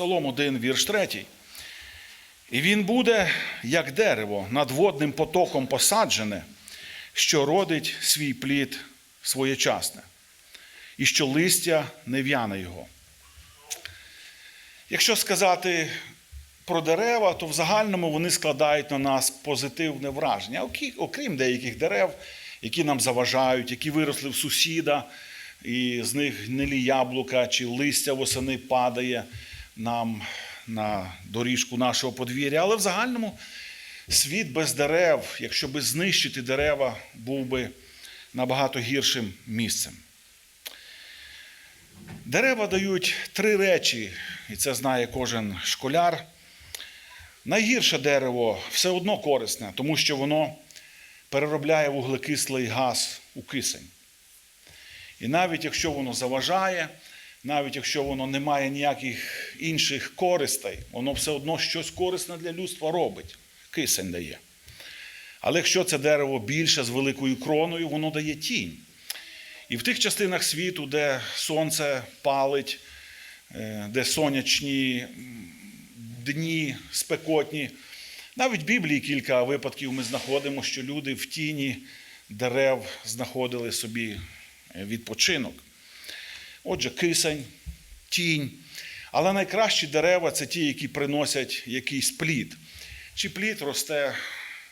Псалом 1, вірш 3. І він буде, як дерево, над водним потоком посаджене, що родить свій плід своєчасне, і що листя не в'яне його. Якщо сказати про дерева, то в загальному вони складають на нас позитивне враження, окрім деяких дерев, які нам заважають, які виросли в сусіда, і з них гнилі яблука чи листя восени падає нам на доріжку нашого подвір'я. Але в загальному світ без дерев, якщо би знищити дерева, був би набагато гіршим місцем. Дерева дають три речі, і це знає кожен школяр. Найгірше дерево все одно корисне, тому що воно переробляє вуглекислий газ у кисень. І навіть якщо воно заважає, навіть якщо воно не має ніяких інших користей, воно все одно щось корисне для людства робить. Кисень дає. Але якщо це дерево більше з великою кроною, воно дає тінь. І в тих частинах світу, де сонце палить, е, де сонячні дні спекотні, навіть в Біблії кілька випадків ми знаходимо, що люди в тіні дерев знаходили собі е, відпочинок. Отже, кисень, тінь. Але найкращі дерева це ті, які приносять якийсь плід. Чи плід росте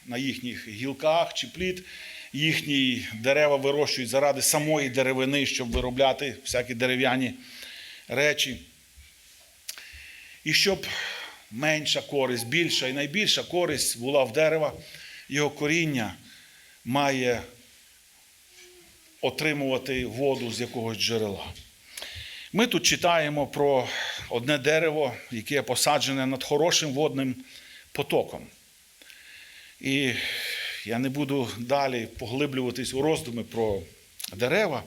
на їхніх гілках, чи плід їхні дерева вирощують заради самої деревини, щоб виробляти всякі дерев'яні речі. І щоб менша користь, більша і найбільша користь була в дерева, його коріння має отримувати воду з якогось джерела. Ми тут читаємо про одне дерево, яке посаджене над хорошим водним потоком. І я не буду далі поглиблюватись у роздуми про дерева,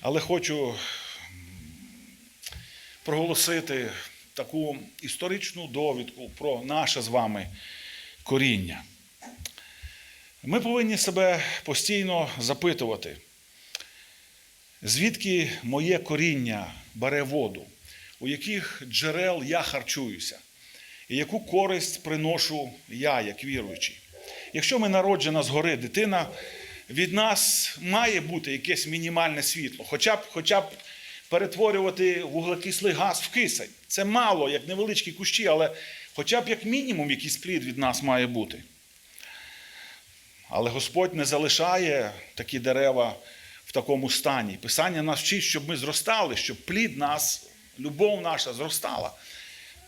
але хочу проголосити таку історичну довідку про наше з вами коріння. Ми повинні себе постійно запитувати, звідки моє коріння бере воду, у яких джерел я харчуюся, і яку користь приношу я, як віруючий. Якщо ми народжена згори дитина, від нас має бути якесь мінімальне світло, хоча б, хоча б перетворювати вуглекислий газ в кисень. Це мало, як невеличкі кущі, але хоча б як мінімум якийсь плід від нас має бути. Але Господь не залишає такі дерева в такому стані. Писання нас вчить, щоб ми зростали, щоб плід нас, любов наша зростала.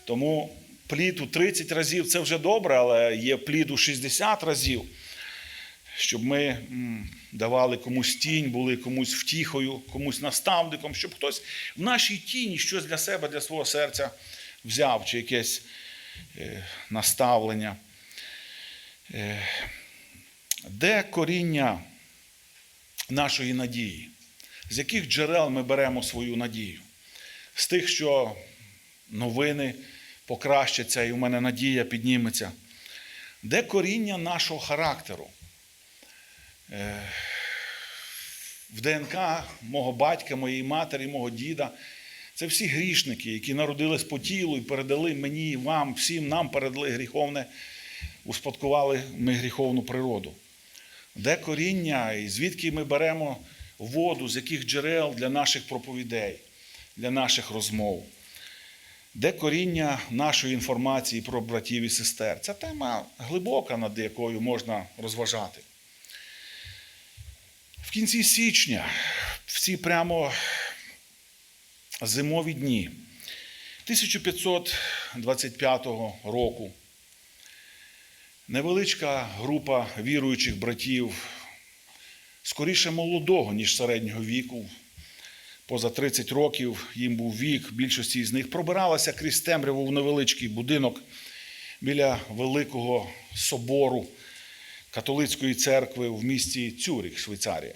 Тому плід у 30 разів це вже добре, але є плід у 60 разів, щоб ми давали комусь тінь, були комусь втіхою, комусь наставником, щоб хтось в нашій тіні щось для себе, для свого серця взяв, чи якесь е, наставлення. Е, де коріння нашої надії? З яких джерел ми беремо свою надію? З тих, що новини покращаться, і у мене надія підніметься. Де коріння нашого характеру? Е, В ДНК мого батька, моєї матері, мого діда. Це всі грішники, які народились по тілу і передали мені, вам, всім нам передали гріховне, успадкували ми гріховну природу. Де коріння і звідки ми беремо воду, з яких джерел для наших проповідей, для наших розмов? Де коріння нашої інформації про братів і сестер? Ця тема глибока, над якою можна розважати. В кінці січня, в ці прямо зимові дні 1525 року, невеличка група віруючих братів, скоріше молодого, ніж середнього віку, поза 30 років їм був вік, більшості з них пробиралася крізь темряву в невеличкий будинок біля великого собору католицької церкви в місті Цюріх, Швейцарія.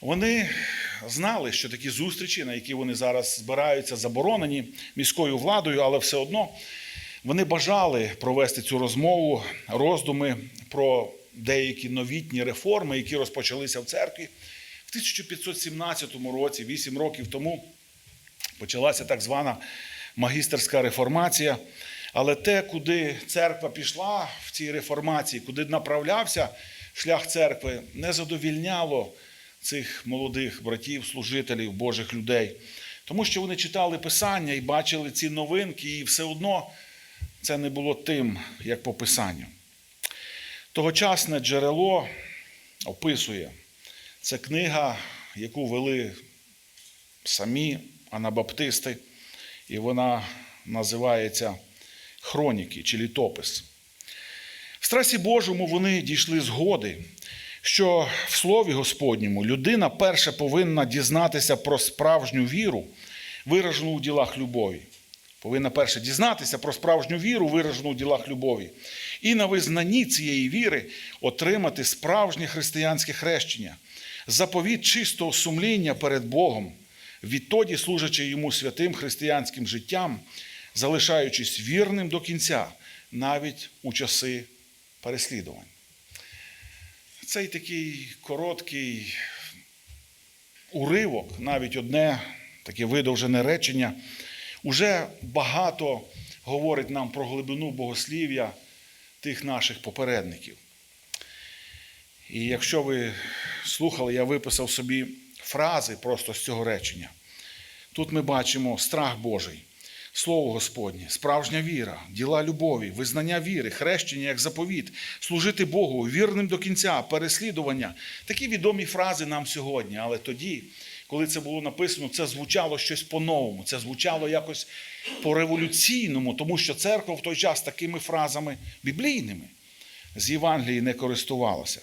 Вони знали, що такі зустрічі, на які вони зараз збираються, заборонені міською владою, але все одно вони бажали провести цю розмову, роздуми про деякі новітні реформи, які розпочалися в церкві. В 1517 році, 8 років тому, Почалася так звана магістерська реформація. Але те, куди церква пішла в цій реформації, куди направлявся шлях церкви, не задовільняло цих молодих братів, служителів, Божих людей. Тому що вони читали Писання і бачили ці новинки, і все одно це не було тим, як по Писанню. Тогочасне джерело описує. Це книга, яку вели самі анабаптисти, і вона називається Хроніки чи літопис. В страсі Божому вони дійшли згоди, що в Слові Господньому людина перша повинна дізнатися про справжню віру, виражену у ділах любові. Повинна перше дізнатися про справжню віру, виражену у ділах любові, і на визнанні цієї віри отримати справжнє християнське хрещення, заповіт чистого сумління перед Богом, відтоді служачи йому святим християнським життям, залишаючись вірним до кінця, навіть у часи переслідувань. Цей такий короткий уривок, навіть одне таке видовжене речення, уже багато говорить нам про глибину богослів'я тих наших попередників. І якщо ви слухали, я виписав собі фрази просто з цього речення. Тут ми бачимо страх Божий, Слово Господнє, справжня віра, діла любові, визнання віри, хрещення як заповіт, служити Богу, вірним до кінця, переслідування. Такі відомі фрази нам сьогодні. Але тоді, коли це було написано, це звучало щось по-новому, це звучало якось по-революційному, тому що церква в той час такими фразами біблійними з Євангелії не користувалася.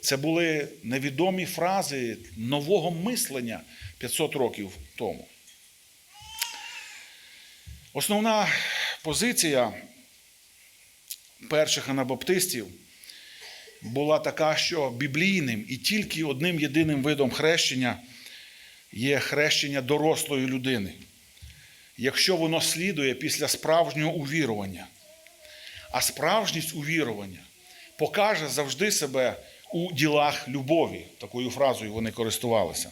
Це були невідомі фрази нового мислення 500 років тому. Основна позиція перших анабаптистів була така, що біблійним і тільки одним єдиним видом хрещення є хрещення дорослої людини, якщо воно слідує після справжнього увірування. А справжність увірування покаже завжди себе у ділах любові. Такою фразою вони користувалися.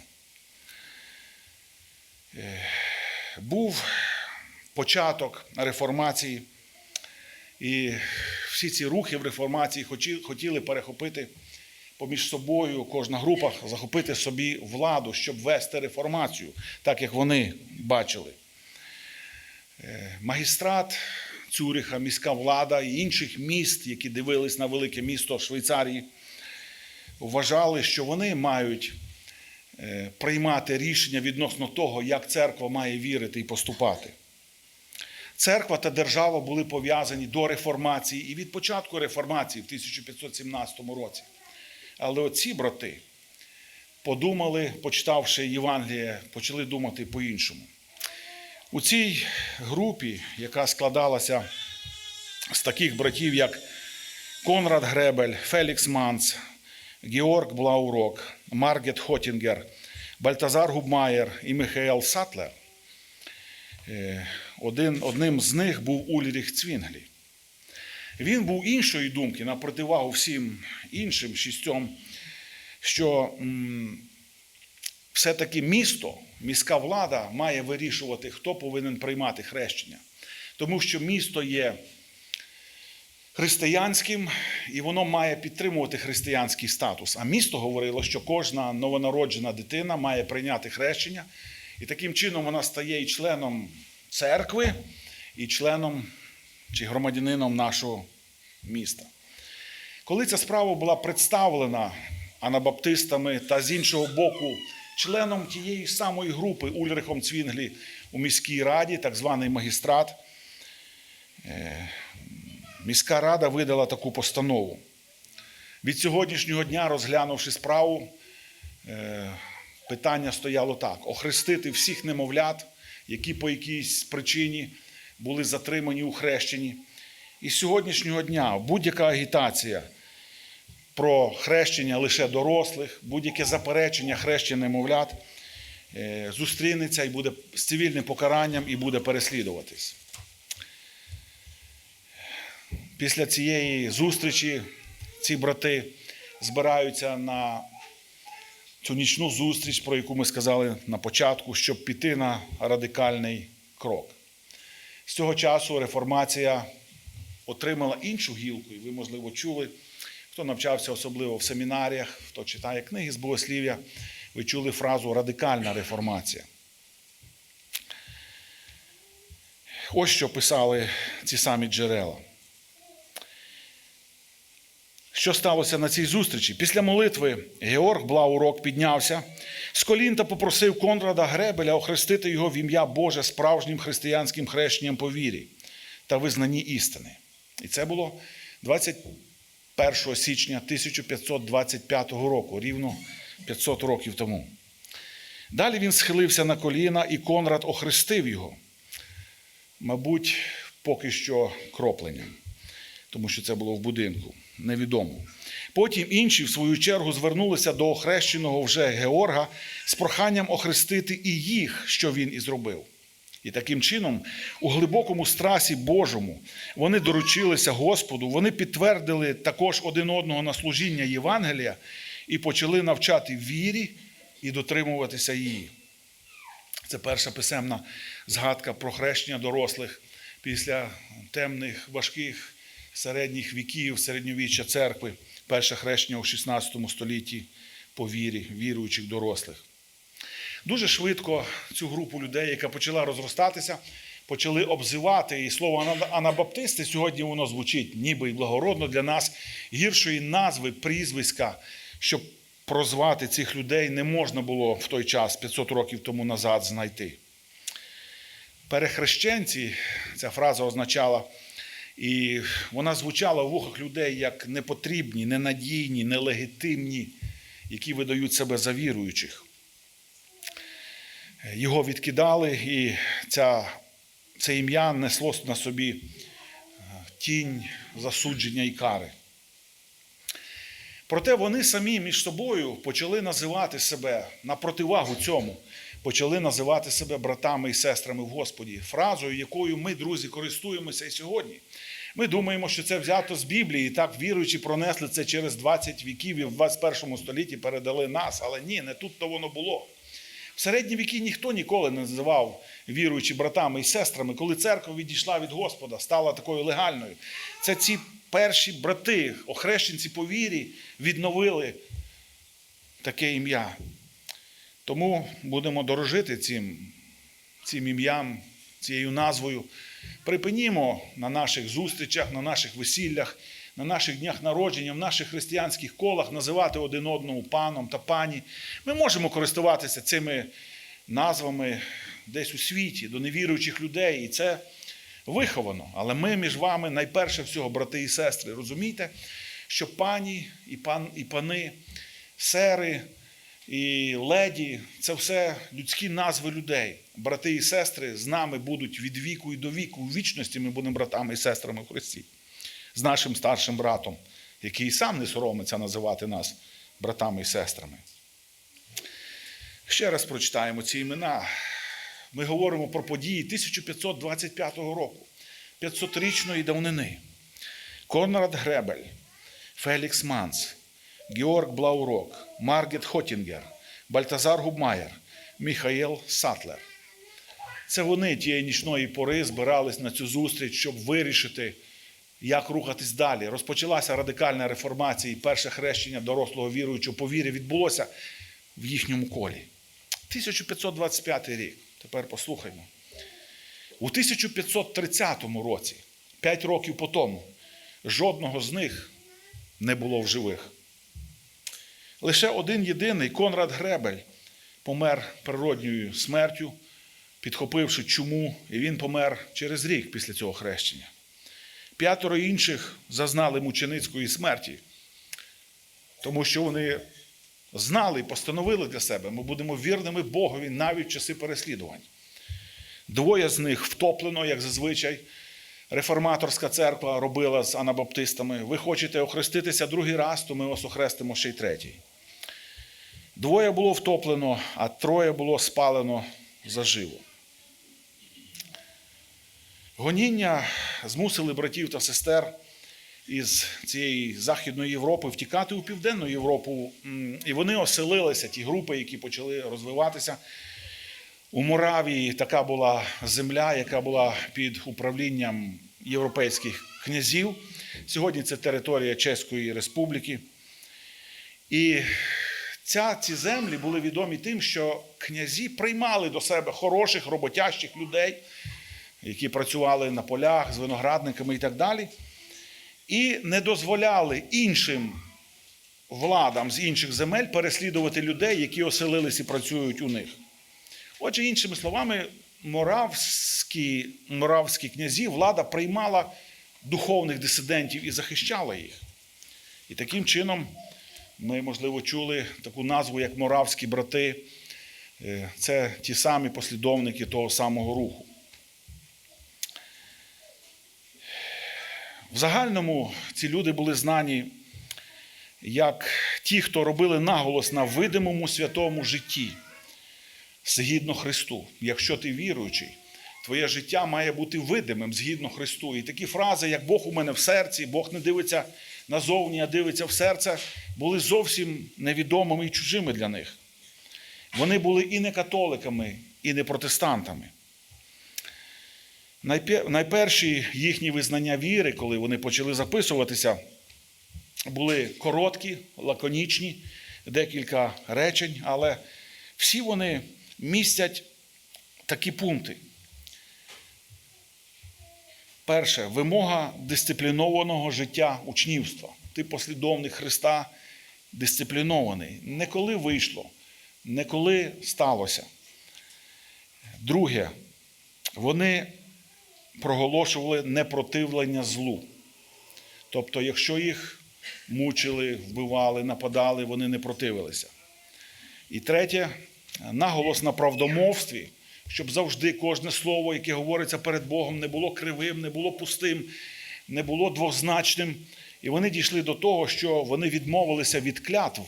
Е, Був початок реформації, і всі ці рухи в реформації хотіли перехопити поміж собою, кожна група захопити собі владу, щоб вести реформацію, так як вони бачили. Е, Магістрат Цюриха, міська влада і інших міст, які дивились на велике місто Швейцарії, вважали, що вони мають е, приймати рішення відносно того, як церква має вірити і поступати. Церква та держава були пов'язані до реформації і від початку реформації в 1517 році. Але оці брати подумали, почитавши Євангеліє, почали думати по-іншому. У цій групі, яка складалася з таких братів, як Конрад Гребель, Фелікс Манц, Георг Блаурок, Маргет Хотінгер, Бальтазар Губмаєр і Михаел Сатлер, е, один, одним з них був Ульріх Цвінглі. Він був іншої думки на противагу всім іншим шістьом, що все-таки місто, міська влада має вирішувати, хто повинен приймати хрещення. Тому що місто є християнським і воно має підтримувати християнський статус. А місто говорило, що кожна новонароджена дитина має прийняти хрещення, і таким чином вона стає і членом церкви, і членом чи громадянином нашого міста. Коли ця справа була представлена анабаптистами та з іншого боку, членом тієї самої групи Ульрихом Цвінглі у міській раді, так званий магістрат, е, міська рада видала таку постанову. Від сьогоднішнього дня, розглянувши справу, е, питання стояло так: охрестити всіх немовлят, які по якійсь причині були затримані у хрещенні. І з сьогоднішнього дня будь-яка агітація про хрещення лише дорослих, будь-яке заперечення хрещення немовлят е, зустрінеться і буде з цивільним покаранням і буде переслідуватись. Після цієї зустрічі ці брати збираються на цю нічну зустріч, про яку ми сказали на початку, щоб піти на радикальний крок. З цього часу реформація отримала іншу гілку, і ви, можливо, чули, хто навчався особливо в семінаріях, хто читає книги з богослів'я, ви чули фразу радикальна реформація. Ось що писали ці самі джерела. Що сталося на цій зустрічі? Після молитви Георг Блаурок піднявся з колін та попросив Конрада Гребеля охрестити його в ім'я Боже справжнім християнським хрещенням по вірі та визнанні істини. І це було 21 січня 1525 року, рівно 500 років тому. Далі він схилився на коліна, і Конрад охрестив його. Мабуть, поки що кропленням, тому що це було в будинку, невідомо. Потім інші, в свою чергу, звернулися до охрещеного вже Георга з проханням охрестити і їх, що він і зробив. І таким чином, у глибокому страсі Божому, вони доручилися Господу, вони підтвердили також один одного на служіння Євангелія і почали навчати вірі і дотримуватися її. Це перша писемна згадка про хрещення дорослих після темних, важких середніх віків середньовіччя церкви, перше хрещення у 16 столітті по вірі, віруючих дорослих. Дуже швидко цю групу людей, яка почала розростатися, почали обзивати. І слово анабаптисти сьогодні воно звучить ніби й благородно для нас гіршої назви, прізвиська, щоб прозвати цих людей не можна було в той час, 500 років тому назад, знайти. Перехрещенці, ця фраза означала, і вона звучала в вухах людей як непотрібні, ненадійні, нелегітимні, які видають себе за віруючих. Його відкидали, і ця, це ім'я несло на собі тінь засудження і кари. Проте вони самі між собою почали називати себе на противагу цьому, почали називати себе братами і сестрами в Господі, фразою, якою ми, друзі, користуємося і сьогодні. Ми думаємо, що це взято з Біблії, і так віруючи, пронесли це через 20 віків і в 21 столітті передали нас. Але ні, не тут то воно було. В середні віки ніхто ніколи не називав віруючи братами і сестрами, коли церква відійшла від Господа, стала такою легальною. Це ці перші брати, охрещенці по вірі, відновили таке ім'я. Тому будемо дорожити цим, цим ім'ям, цією назвою. Припинімо на наших зустрічах, на наших весіллях, на наших днях народження, в наших християнських колах називати один одному паном та пані. Ми можемо користуватися цими назвами десь у світі, до невіруючих людей. І це виховано. Але ми між вами найперше всього, брати і сестри, розумієте, що пані і, пан, і пани, сери і леді це все людські назви людей. Брати і сестри з нами будуть від віку і до віку. У вічності ми будемо братами і сестрами в Христі. З нашим старшим братом, який сам не соромиться називати нас братами і сестрами. Ще раз прочитаємо ці імена. Ми говоримо про події 1525 року, 500-річної давнини. Конрад Гребель, Фелікс Манс, Георг Блаурок, Маргет Хотінгер, Бальтазар Губмаєр, Міхаїл Сатлер. Це вони тієї нічної пори збирались на цю зустріч, щоб вирішити, як рухатись далі. Розпочалася радикальна реформація, і перше хрещення дорослого віруючого по вірі відбулося в їхньому колі. 1525 рік. Тепер послухаймо. У 1530 році, 5 років по тому, жодного з них не було в живих. Лише один єдиний Конрад Гребель помер природньою смертю, підхопивши чуму, і він помер через рік після цього хрещення. П'ятеро інших зазнали мученицької смерті, тому що вони знали і постановили для себе, ми будемо вірними Богові навіть в часи переслідувань. Двоє з них втоплено, як зазвичай, реформаторська церква робила з анабаптистами. Ви хочете охреститися другий раз, то ми вас охрестимо ще й третій. Двоє було втоплено, а троє було спалено заживо. Гоніння змусили братів та сестер із цієї Західної Європи втікати у Південну Європу. І вони оселилися, ті групи, які почали розвиватися. У Моравії така була земля, яка була під управлінням європейських князів. Сьогодні це територія Чеської Республіки. І ця, ці землі були відомі тим, що князі приймали до себе хороших, роботящих людей, які працювали на полях з виноградниками і так далі, і не дозволяли іншим владам з інших земель переслідувати людей, які оселились і працюють у них. Отже, іншими словами, моравські, моравські князі, влада приймала духовних дисидентів і захищала їх. І таким чином ми, можливо, чули таку назву, як моравські брати. Е, Це ті самі послідовники того самого руху. В загальному ці люди були знані як ті, хто робили наголос на видимому святому житті, згідно Христу. Якщо ти віруючий, твоє життя має бути видимим згідно Христу. І такі фрази, як Бог у мене в серці, Бог не дивиться назовні, а дивиться в серце, були зовсім невідомими і чужими для них. Вони були і не католиками, і не протестантами. Найперші їхні визнання віри, коли вони почали записуватися, були короткі, лаконічні, декілька речень, але всі вони містять такі пункти. Перше, вимога дисциплінованого життя учнівства. Ти послідовник Христа дисциплінований. Не коли вийшло, не коли сталося. Друге, вони проголошували непротивлення злу. Тобто, якщо їх мучили, вбивали, нападали, вони не противилися. І третє, наголос на правдомовстві, щоб завжди кожне слово, яке говориться перед Богом, не було кривим, не було пустим, не було двозначним. І вони дійшли до того, що вони відмовилися від клятв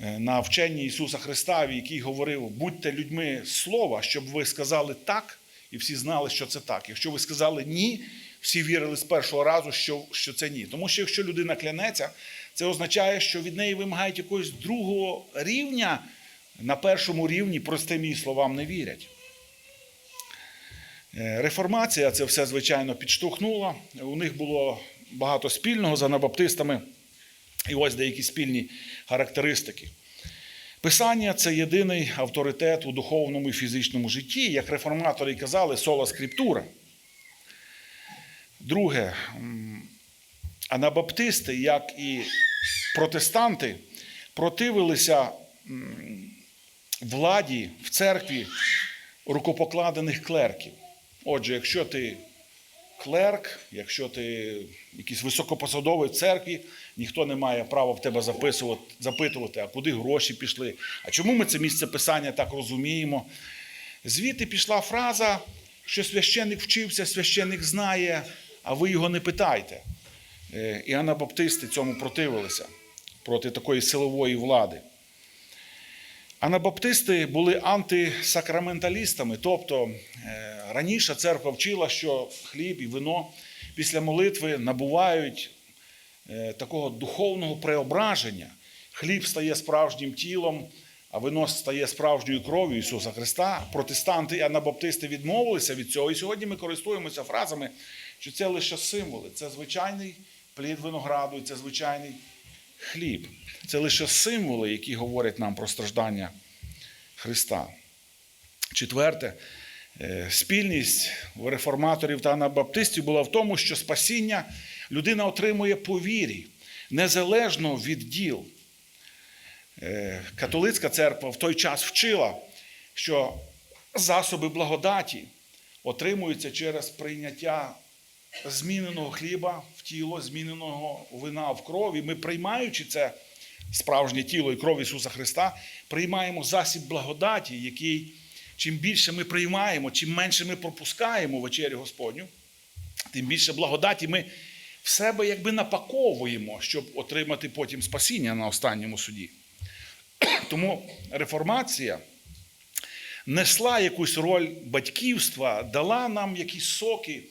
е, на вченні Ісуса Христа, який говорив: будьте людьми слова, щоб ви сказали так, і всі знали, що це так. Якщо ви сказали ні, всі вірили з першого разу, що, що це ні. Тому що якщо людина клянеться, це означає, що від неї вимагають якогось другого рівня. На першому рівні простим її словам не вірять. Е, Реформація це все, звичайно, підштовхнула. У них було багато спільного з анабаптистами. І ось деякі спільні характеристики. Писання це єдиний авторитет у духовному і фізичному житті, як реформатори казали, сола скриптура. Друге, анабаптисти, як і протестанти, противилися владі в церкві рукопокладених клерків. Отже, якщо ти клерк, якщо ти якийсь високопосадовий церкві, ніхто не має права в тебе записувати, запитувати, а куди гроші пішли, а чому ми це місце писання так розуміємо. Звідти пішла фраза, що священник вчився, священник знає, а ви його не питайте. Е, І анабаптисти цьому противилися проти такої силової влади. Анабаптисти були антисакраменталістами, тобто е, раніше церква вчила, що хліб і вино після молитви набувають е, такого духовного преображення. Хліб стає справжнім тілом, а вино стає справжньою кров'ю Ісуса Христа. Протестанти і анабаптисти відмовилися від цього. І сьогодні ми користуємося фразами, що це лише символи, це звичайний плід винограду, це звичайний хліб. Це лише символи, які говорять нам про страждання Христа. Четверте, е, спільність реформаторів та анабаптистів була в тому, що спасіння людина отримує по вірі, незалежно від діл. Е, Католицька церква в той час вчила, що засоби благодаті отримуються через прийняття зміненого хліба в тіло, зміненого вина в кров. І ми, приймаючи це справжнє тіло і кров Ісуса Христа, приймаємо засіб благодаті, який чим більше ми приймаємо, чим менше ми пропускаємо вечерю Господню, тим більше благодаті ми в себе якби напаковуємо, щоб отримати потім спасіння на останньому суді. Тому реформація несла якусь роль батьківства, дала нам якісь соки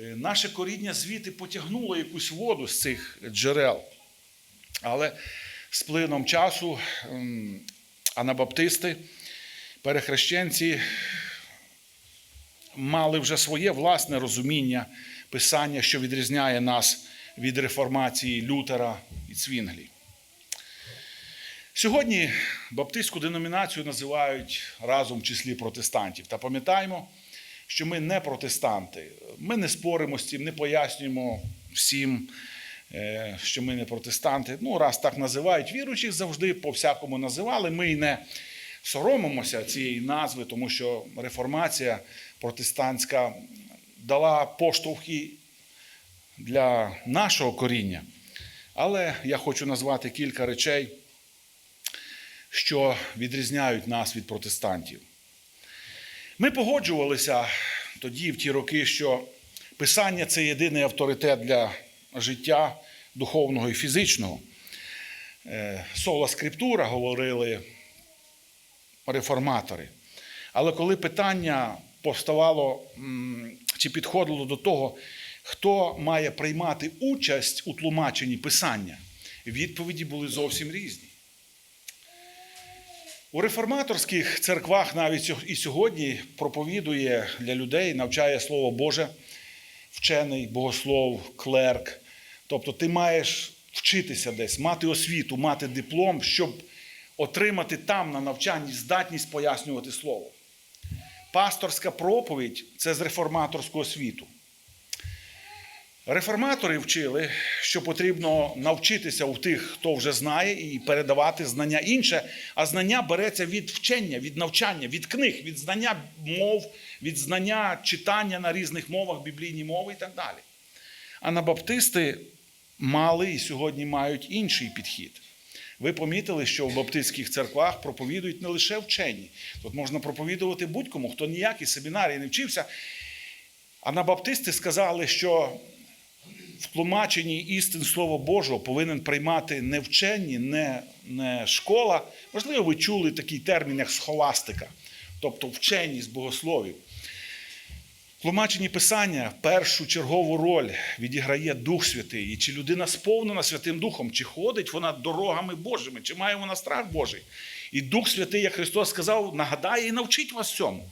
Е, Наше коріння звідти потягнуло якусь воду з цих джерел. Але з плином часу ем, анабаптисти, перехрещенці мали вже своє власне розуміння писання, що відрізняє нас від реформації Лютера і Цвінглі. Сьогодні баптистську деномінацію називають разом в числі протестантів. Та пам'ятаємо, що ми не протестанти. Ми не споримо з цим, не пояснюємо всім, що ми не протестанти. Ну, раз так називають віруючих, завжди по-всякому називали. Ми й не соромимося цієї назви, тому що реформація протестантська дала поштовхи для нашого коріння. Але я хочу назвати кілька речей, що відрізняють нас від протестантів. Ми погоджувалися тоді, в ті роки, що писання це єдиний авторитет для життя духовного і фізичного. Е, Сола скриптура говорили реформатори. Але коли питання повставало чи підходило до того, хто має приймати участь у тлумаченні писання, відповіді були зовсім різні. У реформаторських церквах навіть і сьогодні проповідує для людей, навчає Слово Боже, вчений, богослов, клерк. Тобто ти маєш вчитися десь, мати освіту, мати диплом, щоб отримати там на навчанні здатність пояснювати слово. Пасторська проповідь це з реформаторського світу. Реформатори вчили, що потрібно навчитися у тих, хто вже знає, і передавати знання інше. А знання береться від вчення, від навчання, від книг, від знання мов, від знання читання на різних мовах, біблійні мови і так далі. Анабаптисти мали і сьогодні мають інший підхід. Ви помітили, що в баптистських церквах проповідують не лише вчені. Тут можна проповідувати будь-кому, хто ніякій семінарії не вчився. Анабаптисти сказали, що в тлумаченні істин Слова Божого повинен приймати не вчені, не, не школа. Можливо, ви чули такий термін, як схоластика, тобто вченість богословів. В тлумаченні Писання першу чергову роль відіграє Дух Святий. І чи людина сповнена Святим Духом, чи ходить вона дорогами Божими, чи має вона страх Божий. І Дух Святий, як Христос сказав, нагадає і навчить вас цьому.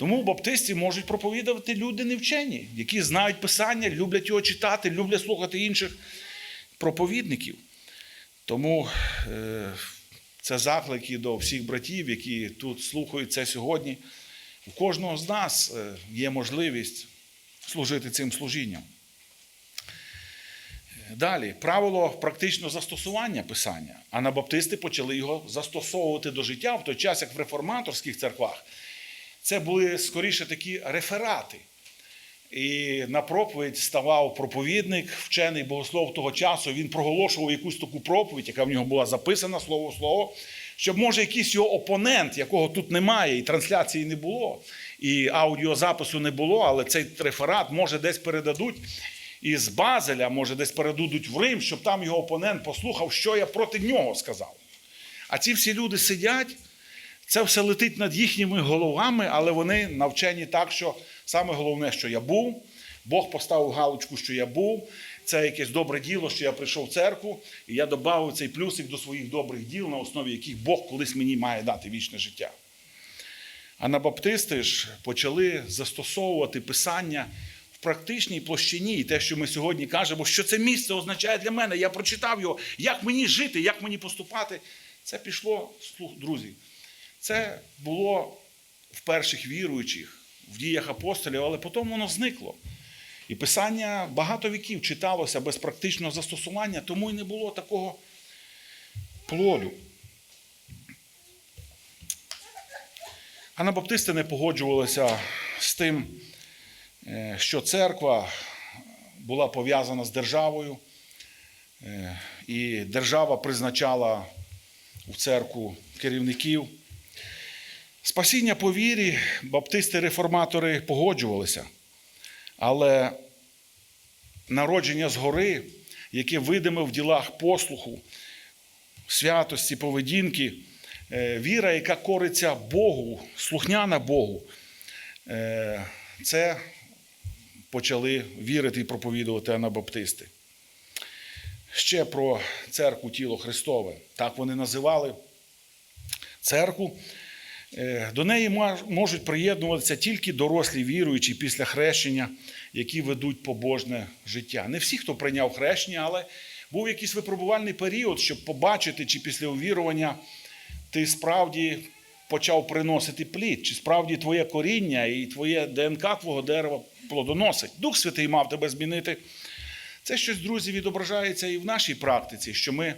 Тому в баптисті можуть проповідувати люди невчені, які знають Писання, люблять його читати, люблять слухати інших проповідників. Тому е, це заклики до всіх братів, які тут слухають це сьогодні. У кожного з нас е, є можливість служити цим служінням. Далі, правило практичного застосування писання. Анабаптисти почали його застосовувати до життя в той час, як в реформаторських церквах. Це були скоріше такі реферати. І на проповідь ставав проповідник, вчений богослов того часу. Він проголошував якусь таку проповідь, яка в нього була записана слово в слово, щоб може якийсь його опонент, якого тут немає, і трансляції не було, і аудіозапису не було, але цей реферат може десь передадуть із Базеля, може десь передадуть в Рим, щоб там його опонент послухав, що я проти нього сказав. А ці всі люди сидять. Це все летить над їхніми головами, але вони навчені так, що саме головне, що я був, Бог поставив галочку, що я був. Це якесь добре діло, що я прийшов в церкву, і я додав цей плюсик до своїх добрих діл, на основі яких Бог колись мені має дати вічне життя. Анабаптисти ж почали застосовувати писання в практичній площині. І те, що ми сьогодні кажемо, що це місце означає для мене. Я прочитав його, як мені жити, як мені поступати. Це пішло, друзі. Це було в перших віруючих, в діях апостолів, але потім воно зникло. І писання багато віків читалося без практичного застосування, тому і не було такого плоду. Анабаптисти не погоджувалися з тим, е, що церква була пов'язана з державою, е, і держава призначала в церкву керівників. Спасіння по вірі баптисти-реформатори погоджувалися, але народження згори, яке видиме в ділах послуху, святості, поведінки, е, віра, яка кориться Богу, слухняна Богу, е, це почали вірити і проповідувати анабаптисти. Ще про церкву тіло Христове. Так вони називали церкву. Е, До неї можуть приєднуватися тільки дорослі віруючі після хрещення, які ведуть побожне життя. Не всі, хто прийняв хрещення, але був якийсь випробувальний період, щоб побачити, чи після увірування ти справді почав приносити плід, чи справді твоє коріння і твоє ДНК твого дерева плодоносить. Дух Святий мав тебе змінити. Це щось, друзі, відображається і в нашій практиці, що ми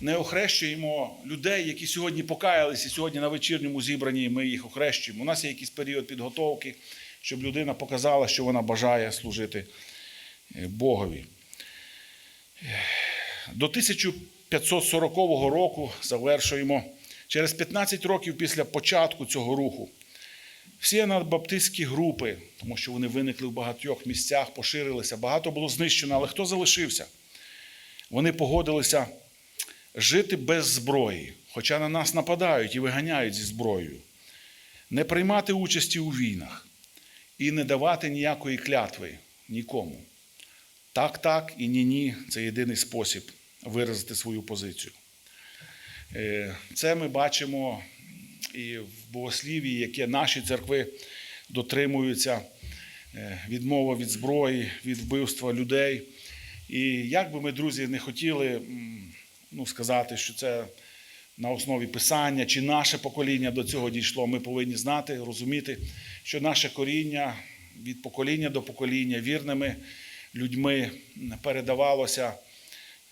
не охрещуємо людей, які сьогодні покаялись, і сьогодні на вечірньому зібранні ми їх охрещуємо. У нас є якийсь період підготовки, щоб людина показала, що вона бажає служити е, Богові. До 1540 року завершуємо. Через 15 років після початку цього руху всі анабаптистські групи, тому що вони виникли в багатьох місцях, поширилися, багато було знищено, але хто залишився? Вони погодилися жити без зброї, хоча на нас нападають і виганяють зі зброєю, не приймати участі у війнах і не давати ніякої клятви нікому. Так, так і ні, ні це єдиний спосіб виразити свою позицію. Е, Це ми бачимо і в богослів'ї, яке наші церкви дотримуються е, відмова від зброї, від вбивства людей. І як би ми, друзі, не хотіли ну, сказати, що це на основі писання чи наше покоління до цього дійшло, ми повинні знати, розуміти, що наше коріння від покоління до покоління вірними людьми передавалося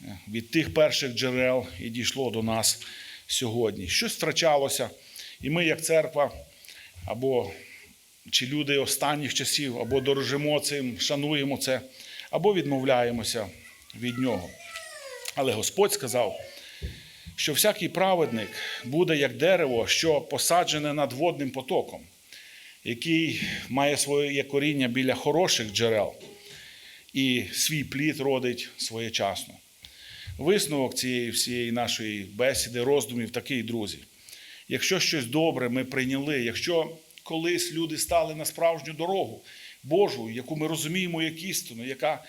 е, від тих перших джерел і дійшло до нас сьогодні. Щось втрачалося, і ми, як церква, або чи люди останніх часів, або дорожимо цим, шануємо це, або відмовляємося від нього. Але Господь сказав, що всякий праведник буде як дерево, що посаджене над водним потоком, який має своє коріння біля хороших джерел і свій плід родить своєчасно. Висновок цієї всієї нашої бесіди, роздумів такий, друзі. Якщо щось добре ми прийняли, якщо колись люди стали на справжню дорогу Божу, яку ми розуміємо як істину, яка,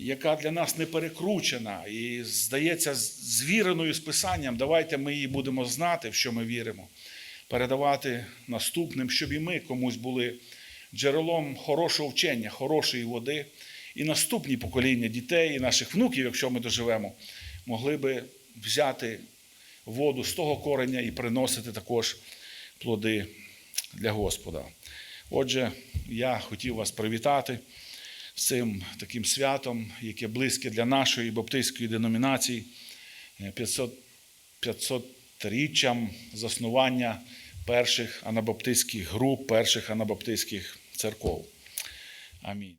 яка для нас не перекручена і здається звіреною з Писанням, давайте ми її будемо знати, в що ми віримо, передавати наступним, щоб і ми комусь були джерелом хорошого вчення, хорошої води. І наступні покоління дітей, і наших внуків, якщо ми доживемо, могли би взяти воду з того кореня і приносити також плоди для Господа. Отже, я хотів вас привітати з цим таким святом, яке близьке для нашої баптистської деномінації, 500, 500-річчям заснування перших анабаптистських груп, перших анабаптистських церков. Амінь.